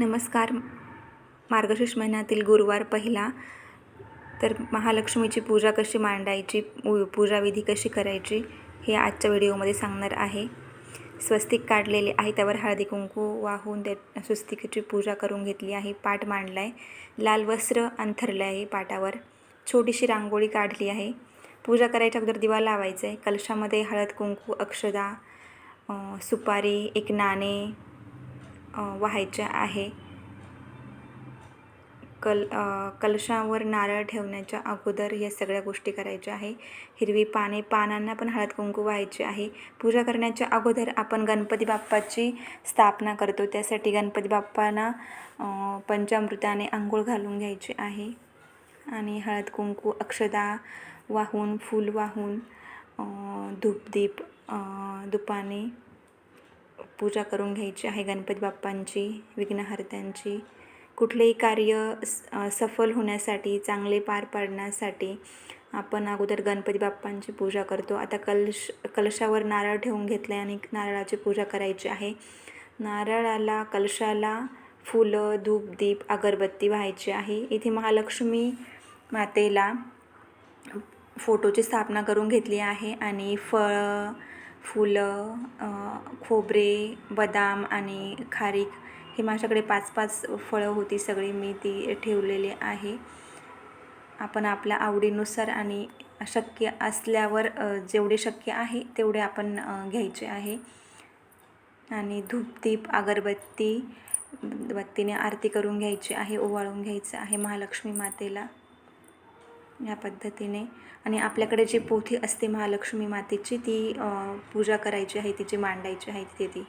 नमस्कार. मार्गशीर्ष महिन्यातील गुरुवार पहिला. तर महालक्ष्मीची पूजा कशी मांडायची? पू पूजाविधी कशी करायची? हे आजच्या व्हिडिओमध्ये सांगणार आहे. स्वस्तिक काढलेले आहे त्यावर हळदी कुंकू वाहून त्या स्वस्तिकेची पूजा करून घेतली आहे पाट मांडला आहे लाल वस्त्र अंथरलं आहे पाटावर. छोटीशी रांगोळी काढली आहे. पूजा करायच्या अगोदर दिवा लावायचा आहे कलशामध्ये हळद कुंकू अक्षदा सुपारी एक नाणे व्हायचे आहे. कल कलशावर नारळ ठेवण्याच्या अगोदर या सगळ्या गोष्टी करायच्या आहे. हिरवी पाने पानांना पण हळद कुंकू व्हायचे आहे. पूजा करण्याच्या अगोदर आपण गणपती बाप्पाची स्थापना करतो. त्यासाठी गणपती बाप्पांना पंचामृताने आंघोळ घालून घ्यायची आहे. आणि हळद कुंकू अक्षदा वाहून फूल वाहून धूपदीप दुपाने पूजा करून घ्यायची आहे गणपती बाप्पांची विघ्नहर्त्यांची. कुठलेही कार्य स- सफल होण्यासाठी चांगले पार पाडण्यासाठी आपण अगोदर गणपती बाप्पांची पूजा करतो. आता कलश कलशावर नारळ ठेवून घेतले आणि नारळाची पूजा करायची आहे. नारळाला कलशाला फुलं धूप दीप अगरबत्ती व्हायची आहे. इथे महालक्ष्मी मातेला फोटोची स्थापना करून घेतली आहे आणि फळं फुलं खोबरे बदाम आणि खारीक हे माझ्याकडे पाच पाच फळं होती सगळी मी ती ठेवलेली आहे. आपण आपल्या आवडीनुसार आणि शक्य असल्यावर जेवढे शक्य आहे तेवढे आपण घ्यायचे आहे. आणि धूपदीप अगरबत्ती बत्तीने आरती करून घ्यायची आहे ओवाळून घ्यायचं आहे महालक्ष्मी मातेला. या पद्धतीने. आणि आपल्याकडे जी पोथी असते महालक्ष्मी मातेची ती पूजा करायची आहे तिची मांडायची आहे तिथे ती.